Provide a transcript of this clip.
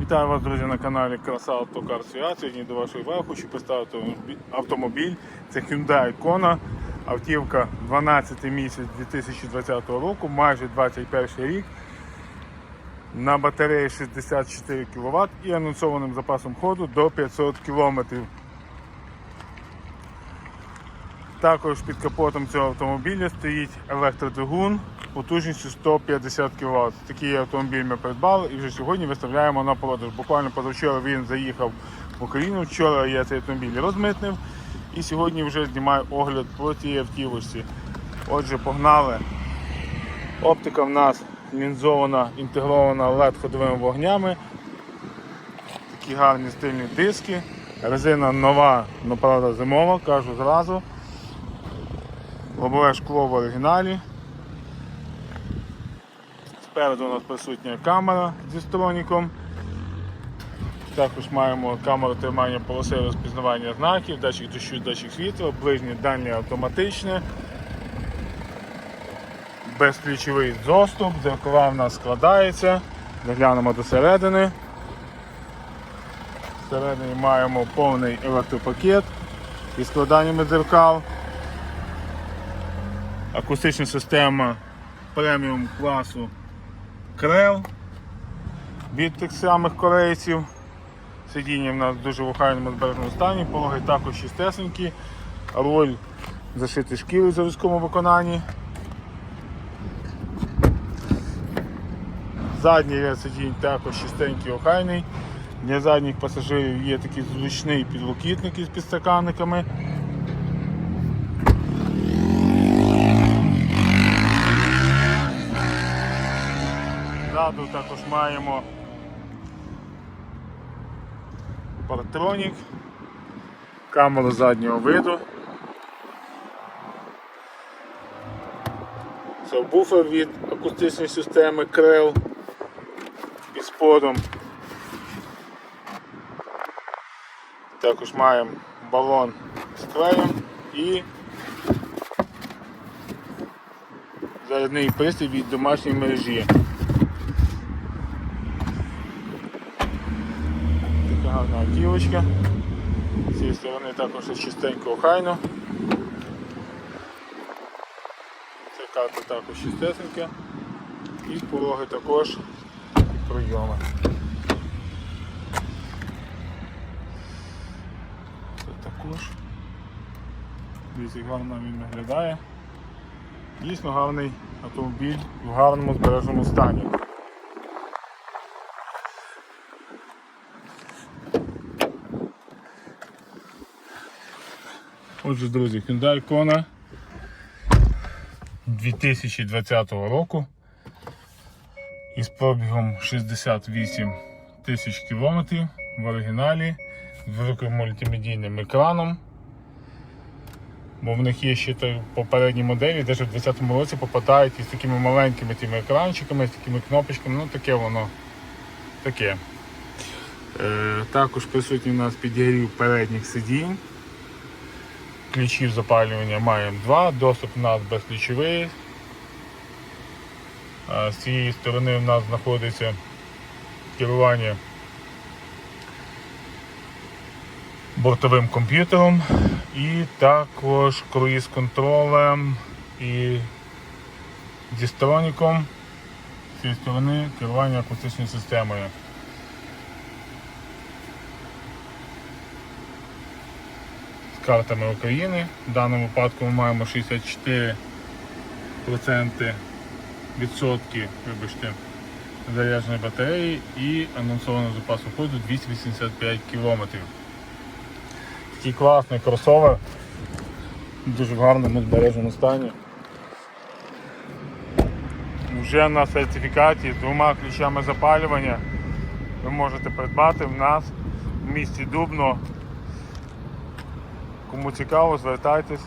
Вітаю вас, друзі, на каналі Краса Автокар Свят. Сьогодні до вашої уваги хочу автомобіль- автомобіль. Це Hyundai Kona. Автівка 12 місяць 2020 року, майже 21 рік. На батареї 64 кВт і анонсованим запасом ходу до 500 км. Також під капотом цього автомобіля стоїть електродвигун потужністю 150 кВт. Такий автомобіль ми придбали і вже сьогодні виставляємо на продаж. Буквально позавчора він заїхав в Україну. Вчора я цей автомобіль розмитнив і сьогодні вже знімаю огляд по цій автівочці. Отже, погнали. Оптика в нас лінзована, інтегрована LED ходовими вогнями. Такі гарні стильні диски. Резина нова, але правда зимова, кажу зразу. Лобове шкло в оригіналі. Спереду у нас присутня камера зі сторонником. Також маємо камеру тримання полоси розпізнавання знаків, датчик дощу, датчик світла, ближнє дальнє автоматичне, безключовий доступ, дзеркала в нас складається. Заглянемо до середини. Всередині маємо повний електропакет із складаннями дзеркал. Акустична система преміум класу Крел від тих самих корейців. Сидіння в нас дуже в охайному збережному стані, пологи також чистесенькі, роль зашитий шкірою в заводському виконанні. Задній ряд сидінь також чистенький, охайний. Для задніх пасажирів є такий зручний підлокітник із підстаканниками. Ззаду також маємо паратронік, камеру заднього виду. Сабвуфер від акустичної системи Крел під сподом. Також маємо балон з клеєм і зарядний пристрій від домашньої мережі. Гарна. З цієї сторони також чистенько охайно. Ця карта також чистесенька. І пороги також і прийоми. Це також. Дивіться, гарно він виглядає. Дійсно гарний автомобіль в гарному збереженому стані. Отже, друзі, Hyundai Kona 2020 року із пробігом 68 тисяч кілометрів в оригіналі з великим мультимедійним екраном. Бо в них є ще попередні моделі, де ж в 2020 році попадають із такими маленькими тими екранчиками, з такими кнопочками, ну таке воно таке. Е, також присутній у нас підігрів передніх сидінь. Ключів запалювання маємо два, доступ у нас безключовий. З цієї сторони у нас знаходиться керування бортовим комп'ютером і також круїз-контролем і дістроніком. З цієї сторони керування акустичною системою. Картами України. В даному випадку ми маємо 64% відсотки, вибачте, зарядженої батареї і анонсованого запасу ходу 285 км. Такий класний кросовер, дуже в гарному збереженому стані. Вже на сертифікаті з двома ключами запалювання ви можете придбати в нас в місті Дубно. Кому цікаво, звертайтесь.